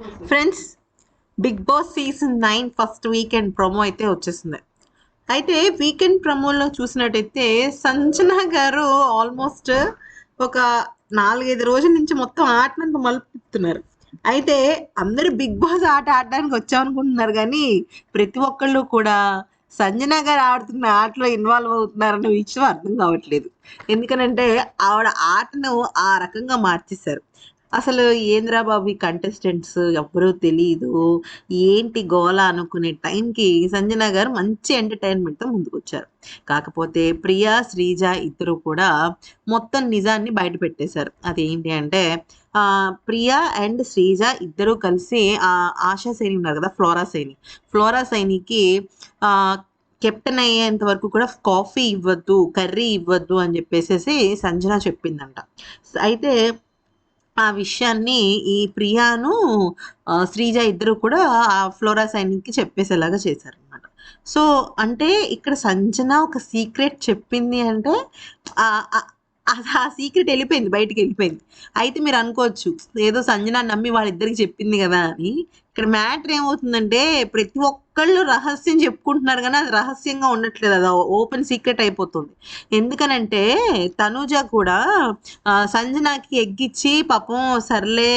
Friends Bigg Boss season nine first weekend promo అయితే వచ్చేసింది. అయితే వీకెండ్ ప్రమోలో చూసినట్టయితే సంజన గారు ఆల్మోస్ట్ ఒక నాలుగైదు రోజుల నుంచి మొత్తం ఆటనంతా మలుపుతున్నారు. అయితే అందరూ బిగ్ బాస్ ఆట ఆడడానికి వచ్చామనుకుంటున్నారు కానీ ప్రతి ఒక్కళ్ళు కూడా సంజన గారు ఆడుతున్న ఆటలో ఇన్వాల్వ్ అవుతున్నారన్న విషయం అర్థం కావట్లేదు. ఎందుకనంటే ఆవిడ ఆటను ఆ రకంగా మార్చేశారు. అసలు ఏంద్రా బాబు ఈ కంటెస్టెంట్స్ ఎవరో తెలియదు ఏంటి గోల అనుకునే టైంకి సంజన గారు మంచి ఎంటర్టైన్మెంట్తో ముందుకొచ్చారు. కాకపోతే ప్రియా శ్రీజ ఇద్దరు కూడా మొత్తం నిజాన్ని బయట పెట్టేశారు. అదేంటి అంటే ప్రియా అండ్ శ్రీజ ఇద్దరు కలిసి ఆ ఆశా సైని ఉన్నారు కదా ఫ్లోరా సైని. ఫ్లోరా సైనికి కెప్టెన్ అయ్యేంత వరకు కూడా కాఫీ ఇవ్వద్దు కర్రీ ఇవ్వద్దు అని చెప్పేసేసి సంజన చెప్పిందంట. అయితే ఆ విషయాన్ని ఈ ప్రియాను శ్రీజ ఇద్దరు కూడా ఆ ఫ్లోరా సైనిక్కి చెప్పేసేలాగా చేశారు అనమాట సో అంటే ఇక్కడ సంజన ఒక సీక్రెట్ చెప్పింది అంటే ఆ ఆ సీక్రెట్ వెళ్ళిపోయింది బయటికి వెళ్ళిపోయింది. అయితే మీరు అనుకోవచ్చు ఏదో సంజన నమ్మి వాళ్ళిద్దరికి చెప్పింది కదా అని ఇక్కడ మ్యాటర్ ఏమవుతుందంటే ప్రతి ఒక్కళ్ళు రహస్యం చెప్పుకుంటున్నారు కానీ అది రహస్యంగా ఉండట్లేదు. అది ఓపెన్ సీక్రెట్ అయిపోతుంది. ఎందుకనంటే తనూజ కూడా సంజనాకి ఎగ్గిచ్చి పాపం సర్లే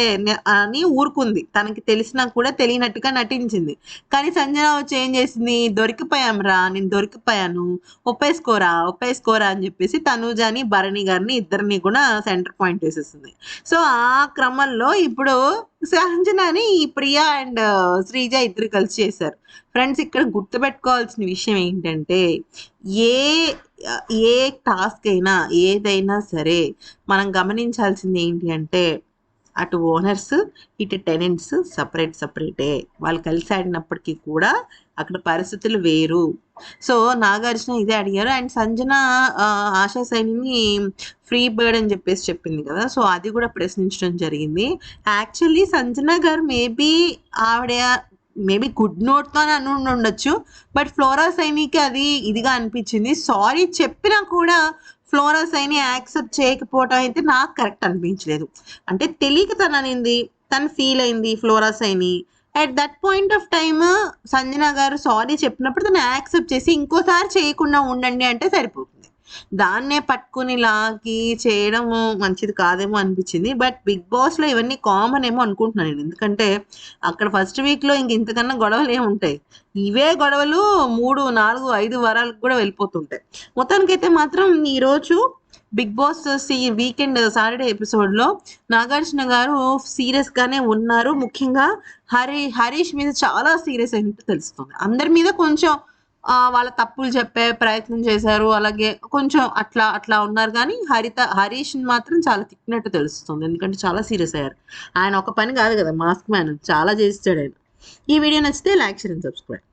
అని ఊరుకుంది. తనకి తెలిసినా కూడా తెలియనట్టుగా నటించింది. కానీ సంజన వచ్చి ఏం చేసింది? దొరికిపోయాంరా నేను దొరికిపోయాను. ఒప్పేసుకోరా ఒప్పేసుకోరా అని చెప్పేసి తనూజాని భరణి గారిని ఇద్దరిని కూడా సెంటర్ పాయింట్ వేసేసింది. సో ఆ క్రమంలో ఇప్పుడు సహజనాని ఈ ప్రియా అండ్ శ్రీజ ఇద్దరు కలిసి చేశారు. ఫ్రెండ్స్ ఇక్కడ గుర్తుపెట్టుకోవాల్సిన విషయం ఏంటంటే ఏ ఏ టాస్క్ అయినా ఏదైనా సరే మనం గమనించాల్సింది ఏంటి అంటే అటు ఓనర్స్ ఇటు టెనెంట్స్ సపరేట్ సపరేటే. వాళ్ళు కలిసి ఆడినప్పటికీ కూడా అక్కడ పరిస్థితులు వేరు. సో నాగార్జున ఇదే అడిగారు. అండ్ సంజన ఆశా సైనిని ఫ్రీ బర్డ్ అని చెప్పేసి చెప్పింది కదా. సో అది కూడా ప్రశ్నించడం జరిగింది. యాక్చువల్లీ సంజన గారు మేబీ ఆవిడ మేబీ గుడ్ నోట్తో అని అని ఉండొచ్చు. బట్ ఫ్లోరా సైనికి అది ఇదిగా అనిపించింది. సారీ చెప్పినా కూడా ఫ్లోరా సైని యాక్సెప్ట్ చేయకపోవటం అయితే నాకు కరెక్ట్ అనిపించలేదు. అంటే తెలియక తను అనింది తను ఫీల్ అయింది Flora Saini at that point of time Sanjana గారు సారీ చెప్పినప్పుడు తను యాక్సెప్ట్ చేసి ఇంకోసారి చేయకుండా ఉండండి అంటే సరిపోతుంది. దాన్నే పట్టుకుని లాగి చేయడం మంచిది కాదేమో అనిపించింది. బట్ బిగ్ బాస్లో ఇవన్నీ కామన్ ఏమో అనుకుంటున్నాను నేను. ఎందుకంటే అక్కడ ఫస్ట్ వీక్లో ఇంక ఇంతకన్నా గొడవలు ఏమి ఉంటాయి. ఇవే గొడవలు మూడు నాలుగు ఐదు వారాలకు కూడా వెళ్ళిపోతుంటాయి. మొత్తానికైతే మాత్రం ఈరోజు బిగ్ బాస్ సి వీకెండ్ సాటర్డే ఎపిసోడ్లో నాగార్జున గారు సీరియస్ గానే ఉన్నారు. ముఖ్యంగా హరి హరీష్ మీద చాలా సీరియస్ అయినట్టు తెలుస్తుంది. అందరి మీద కొంచెం వాళ్ళ తప్పులు చెప్పే ప్రయత్నం చేశారు. అలాగే కొంచెం అట్లా అట్లా ఉన్నారు. కానీ హరిత హరీష్ మాత్రం చాలా తిట్టినట్టు తెలుస్తుంది. ఎందుకంటే చాలా సీరియస్ అయ్యారు. ఆయన ఒక పని కాదు కదా మాస్క్ మ్యాన్. చాలా చేస్తాడు ఆయన. ఈ వీడియో నచ్చితే లైక్ షేర్ అండ్ సబ్స్క్రైబ్.